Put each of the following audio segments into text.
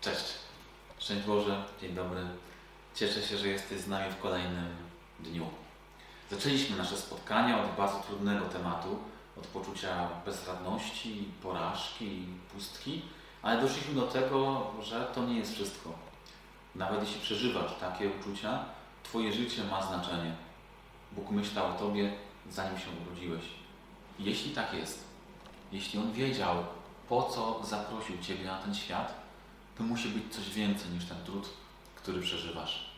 Cześć. Szczęść Boże, dzień dobry. Cieszę się, że jesteś z nami w kolejnym dniu. Zaczęliśmy nasze spotkania od bardzo trudnego tematu, od poczucia bezradności, porażki, pustki, ale doszliśmy do tego, że to nie jest wszystko. Nawet jeśli przeżywasz takie uczucia, Twoje życie ma znaczenie. Bóg myślał o Tobie, zanim się urodziłeś. Jeśli tak jest, jeśli On wiedział, po co zaprosił Ciebie na ten świat, to musi być coś więcej niż ten trud, który przeżywasz.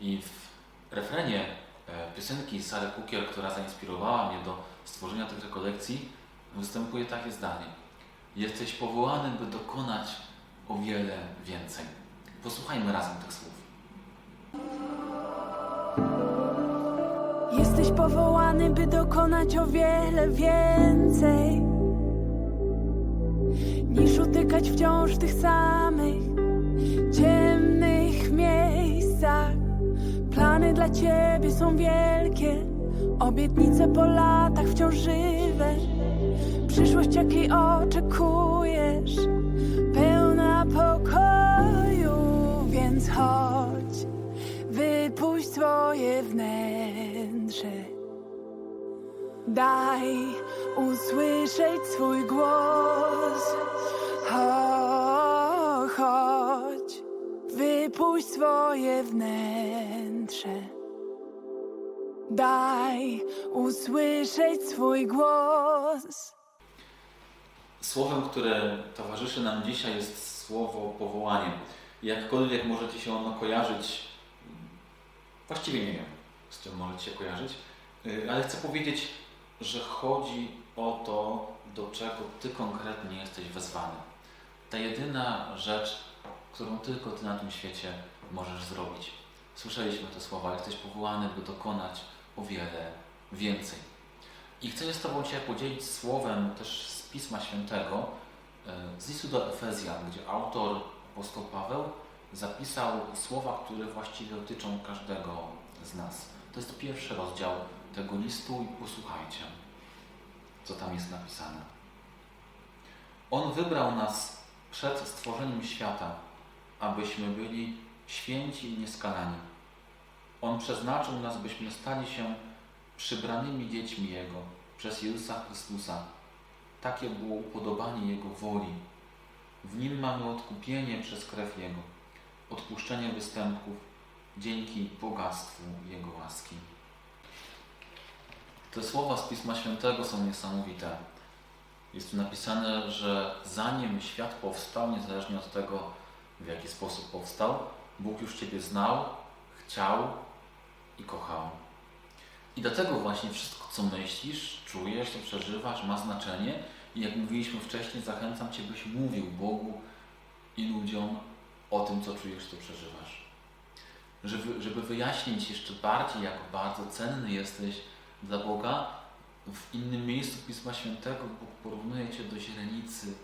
I w refrenie e, piosenki Sary Kukiel, która zainspirowała mnie do stworzenia tych rekolekcji, występuje takie zdanie. Jesteś powołany, by dokonać o wiele więcej. Posłuchajmy razem tych słów. Jesteś powołany, by dokonać o wiele więcej utykać wciąż tych samych ciemnych miejscach. Plany dla ciebie są wielkie, obietnice po latach wciąż żywe. Przyszłość, jakiej oczekujesz, pełna pokoju, więc chodź. Wypuść swoje wnętrze. Daj usłyszeć swój głos. Cho- Chodź, wypuść swoje wnętrze. Daj usłyszeć swój głos. Słowem, które towarzyszy nam dzisiaj jest słowo powołanie. Jakkolwiek możecie się ono kojarzyć, właściwie nie wiem, z czym możecie się kojarzyć, yy, ale chcę powiedzieć, że chodzi o to, do czego Ty konkretnie jesteś wezwany. Ta jedyna rzecz, którą tylko Ty na tym świecie możesz zrobić. Słyszeliśmy te słowa, jesteś powołany, by dokonać o wiele więcej. I chcę się z Tobą dzisiaj podzielić słowem też z Pisma Świętego, e, z listu do Efezjan, gdzie autor, apostoł Paweł, zapisał słowa, które właściwie dotyczą każdego z nas. To jest pierwszy rozdział tego listu i posłuchajcie, co tam jest napisane. On wybrał nas przed stworzeniem świata, abyśmy byli święci i nieskalani. On przeznaczył nas, byśmy stali się przybranymi dziećmi Jego przez Jezusa Chrystusa. Takie było upodobanie Jego woli. W Nim mamy odkupienie przez krew Jego, odpuszczenie występków dzięki bogactwu Jego łaski. Te słowa z Pisma Świętego są niesamowite. Jest tu napisane, że zanim świat powstał, niezależnie od tego, w jaki sposób powstał, Bóg już Ciebie znał, chciał i kochał. I dlatego właśnie wszystko, co myślisz, czujesz, co przeżywasz, ma znaczenie. I jak mówiliśmy wcześniej, zachęcam Cię, byś mówił Bogu i ludziom o tym, co czujesz, co przeżywasz. Żeby, żeby wyjaśnić jeszcze bardziej, jak bardzo cenny jesteś dla Boga, w innym miejscu Pisma Świętego Bóg porównuje Cię do źrenicy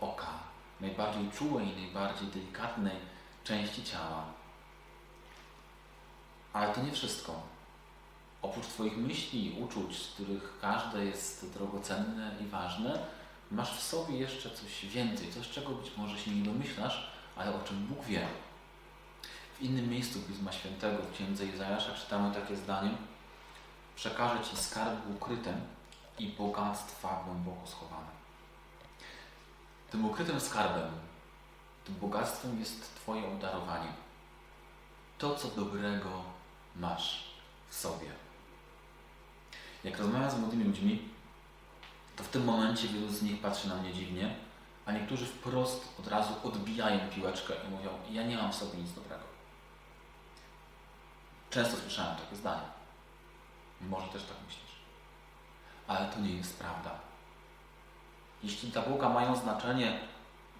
oka, najbardziej czułej, najbardziej delikatnej części ciała. Ale to nie wszystko. Oprócz Twoich myśli i uczuć, z których każde jest drogocenne i ważne, masz w sobie jeszcze coś więcej, coś czego być może się nie domyślasz, ale o czym Bóg wie. W innym miejscu Pisma Świętego, w Księdze Izajasza, czytamy takie zdanie Przekażę Ci skarb ukryte i bogactwa głęboko schowane. Tym ukrytym skarbem, tym bogactwem jest Twoje obdarowanie. To, co dobrego masz w sobie. Jak rozmawiam z młodymi ludźmi, to w tym momencie wielu z nich patrzy na mnie dziwnie, a niektórzy wprost od razu odbijają piłeczkę i mówią: Ja nie mam w sobie nic dobrego. Często słyszałem takie zdanie. Może też tak myślisz. Ale to nie jest prawda. Jeśli dla Boga mają znaczenie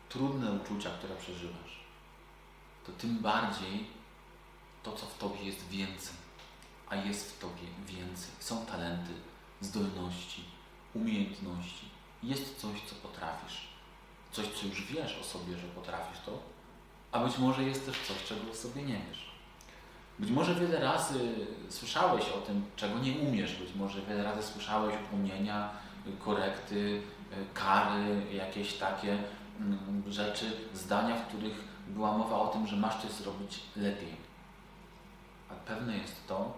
trudne uczucia, które przeżywasz, to tym bardziej to, co w Tobie jest więcej a jest w Tobie więcej. Są talenty, zdolności, umiejętności. Jest coś, co potrafisz. Coś, co już wiesz o sobie, że potrafisz to, a być może jest też coś, czego o sobie nie wiesz. Być może wiele razy słyszałeś o tym, czego nie umiesz. Być może wiele razy słyszałeś upomnienia, korekty, kary, jakieś takie mm, rzeczy, zdania, w których była mowa o tym, że masz coś zrobić lepiej. A pewne jest to,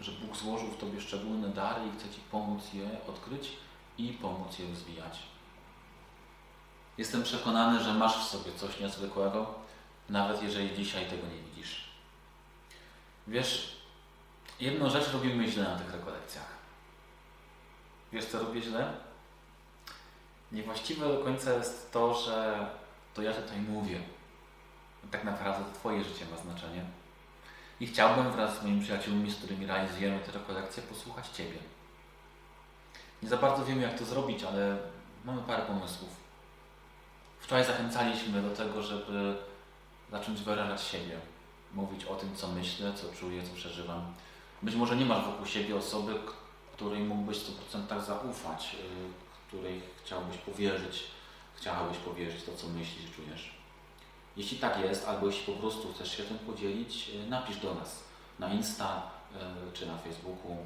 że Bóg złożył w Tobie szczególne dary i chce Ci pomóc je odkryć i pomóc je rozwijać. Jestem przekonany, że masz w sobie coś niezwykłego, nawet jeżeli dzisiaj tego nie widzisz. Wiesz, jedną rzecz robimy źle na tych rekolekcjach. Wiesz, co robię źle? Niewłaściwe do końca jest to, że to ja tutaj mówię. Tak naprawdę to Twoje życie ma znaczenie. I chciałbym wraz z moimi przyjaciółmi, z którymi realizujemy te rekolekcje, posłuchać Ciebie. Nie za bardzo wiemy, jak to zrobić, ale mamy parę pomysłów. Wczoraj zachęcaliśmy do tego, żeby zacząć wyrażać siebie, mówić o tym, co myślę, co czuję, co przeżywam. Być może nie masz wokół siebie osoby, której mógłbyś w 100% zaufać, y, której chciałbyś powierzyć, chciałabyś powierzyć to, co myślisz czujesz. Jeśli tak jest, albo jeśli po prostu chcesz się tym podzielić, y, napisz do nas na Insta y, czy na Facebooku.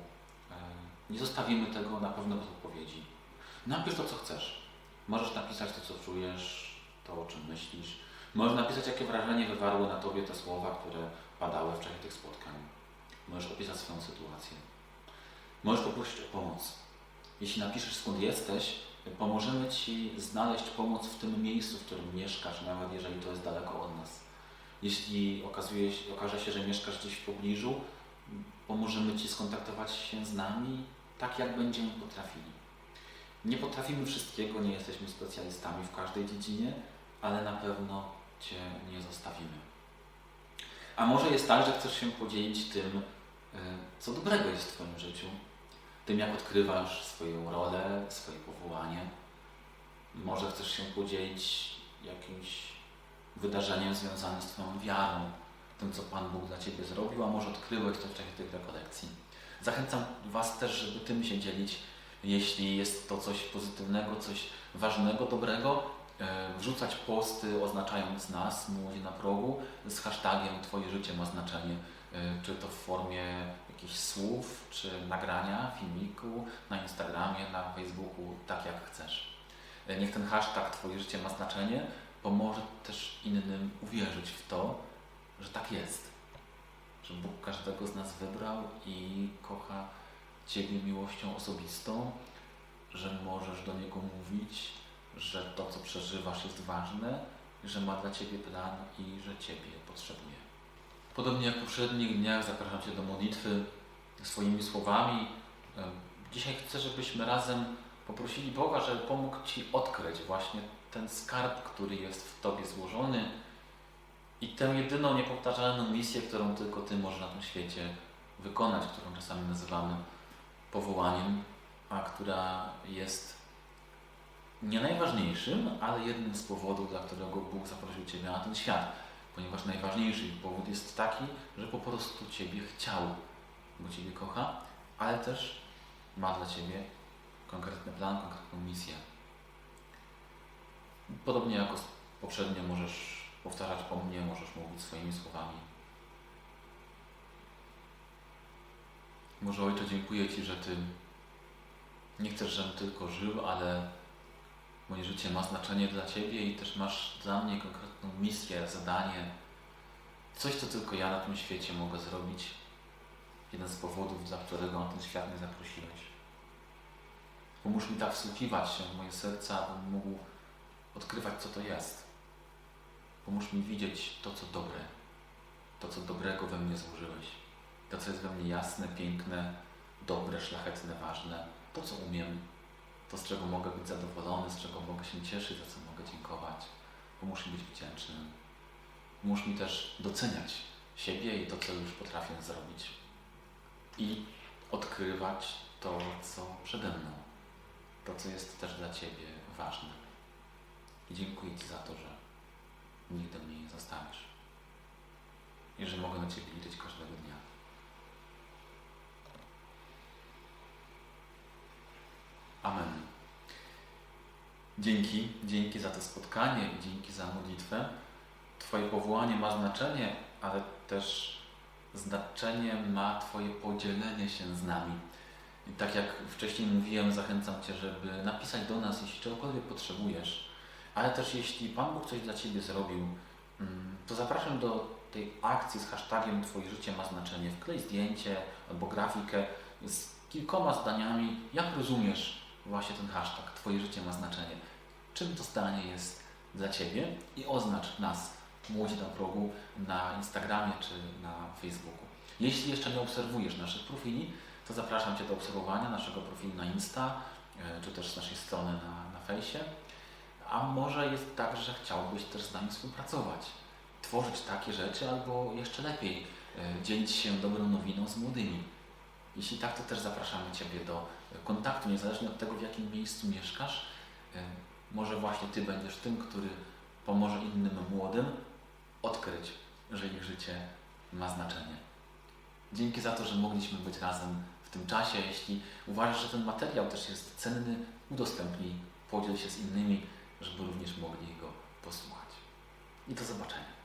Nie zostawimy tego na pewno bez odpowiedzi. Napisz to, co chcesz. Możesz napisać to, co czujesz, to, o czym myślisz. Możesz napisać, jakie wrażenie wywarły na Tobie te słowa, które padały w czasie tych spotkań. Możesz opisać swoją sytuację. Możesz poprosić o pomoc. Jeśli napiszesz, skąd jesteś, pomożemy Ci znaleźć pomoc w tym miejscu, w którym mieszkasz, nawet jeżeli to jest daleko od nas. Jeśli okazuje okaże się, że mieszkasz gdzieś w pobliżu, pomożemy Ci skontaktować się z nami tak, jak będziemy potrafili. Nie potrafimy wszystkiego, nie jesteśmy specjalistami w każdej dziedzinie, ale na pewno Cię nie zostawimy. A może jest tak, że chcesz się podzielić tym, y, co dobrego jest w Twoim życiu, tym, jak odkrywasz swoją rolę, swoje powołanie. Może chcesz się podzielić jakimś wydarzeniem związanym z Twoją wiarą, tym, co Pan Bóg dla Ciebie zrobił, a może odkryłeś to w czasie tych rekolekcji. Zachęcam Was też, żeby tym się dzielić, jeśli jest to coś pozytywnego, coś ważnego, dobrego, e, wrzucać posty oznaczając nas, młodzie na progu, z hashtagiem Twoje życie ma znaczenie, e, czy to w formie jakichś słów, czy nagrania, filmiku, na Instagramie, na Facebooku, tak jak chcesz. E, Niech ten hashtag Twoje życie ma znaczenie pomoże też innym uwierzyć w to, że tak jest. Że Bóg każdego z nas wybrał i kocha Ciebie miłością osobistą, że możesz do Niego mówić, że to, co przeżywasz, jest ważne, że ma dla Ciebie plan i że Ciebie potrzebuje. Podobnie jak w poprzednich dniach zapraszam Cię do modlitwy swoimi słowami. Dzisiaj chcę, żebyśmy razem poprosili Boga, żeby pomógł Ci odkryć właśnie ten skarb, który jest w Tobie złożony i tę jedyną niepowtarzalną misję, którą tylko Ty możesz na tym świecie wykonać, którą czasami nazywamy powołaniem, a która jest nie najważniejszym, ale jednym z powodów, dla którego Bóg zaprosił Ciebie na ten świat. Ponieważ najważniejszy powód jest taki, że po prostu Ciebie chciał, bo Ciebie kocha, ale też ma dla Ciebie konkretny plan, konkretną misję. Podobnie jako poprzednio możesz powtarzać po mnie, możesz mówić swoimi słowami. Może Ojcze, dziękuję Ci, że Ty nie chcesz, żebym tylko żył, ale moje życie ma znaczenie dla Ciebie i też masz dla mnie konkretną misję, zadanie, coś, co tylko ja na tym świecie mogę zrobić. Jeden z powodów, dla którego na ten świat mnie zaprosiłeś. Pomóż mi tak wsłuchiwać się w moje serce, abym mógł odkrywać, co to jest. Pomóż mi widzieć to, co dobre, to, co dobrego we mnie złożyłeś, to, co jest we mnie jasne, piękne, dobre, szlachetne, ważne, to, co umiem, to, z czego mogę być zadowolony, z czego mogę się cieszyć, za co mogę dziękować. Pomóż mi być wdzięcznym. Pomóż mi też doceniać siebie i to, co już potrafię zrobić. I odkrywać to, co przede mną. To, co jest też dla Ciebie ważne. I dziękuję Ci za to, że nigdy mnie nie zostawisz. I że mogę na Ciebie liczyć każdego dnia. Amen. Dzięki, dzięki za to spotkanie i dzięki za modlitwę. Twoje powołanie ma znaczenie, ale też znaczenie ma Twoje podzielenie się z nami. I tak jak wcześniej mówiłem, zachęcam Cię, żeby napisać do nas, jeśli czegokolwiek potrzebujesz, ale też jeśli Pan Bóg coś dla Ciebie zrobił, Mm, To zapraszam do tej akcji z hashtagiem Twoje życie ma znaczenie. Wklej zdjęcie albo grafikę z kilkoma zdaniami, jak rozumiesz właśnie ten hashtag Twoje życie ma znaczenie. Czym to zdanie jest dla Ciebie i oznacz nas, Młodzi na progu, na Instagramie czy na Facebooku. Jeśli jeszcze nie obserwujesz naszych profili, to zapraszam Cię do obserwowania naszego profilu na Insta, e, czy też z naszej strony na, na fejsie. A może jest tak, że chciałbyś też z nami współpracować, tworzyć takie rzeczy, albo jeszcze lepiej, e, dzielić się dobrą nowiną z młodymi. Jeśli tak, to też zapraszamy Ciebie do kontaktu, niezależnie od tego, w jakim miejscu mieszkasz. E, Może właśnie Ty będziesz tym, który pomoże innym młodym odkryć, że ich życie ma znaczenie. Dzięki za to, że mogliśmy być razem w tym czasie. Jeśli uważasz, że ten materiał też jest cenny, udostępnij, podziel się z innymi, żeby również mogli go posłuchać. I do zobaczenia.